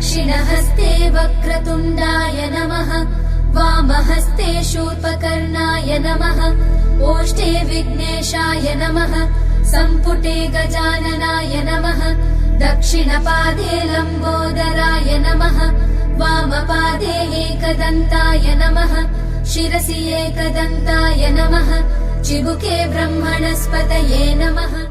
दक्षिणहस्ते वक्रतुण्डाय नमः। वामहस्ते शूर्पकर्णाय नमः। ओष्ठे विघ्नेशाय नमः। सम्पुटे गजाननाय नमः। दक्षिणपादे लम्बोदराय नमः। वामपादे एकदन्ताय नमः। शिरसि एकदन्ताय नमः। चिबुके ब्रह्मणस्पतये नमः।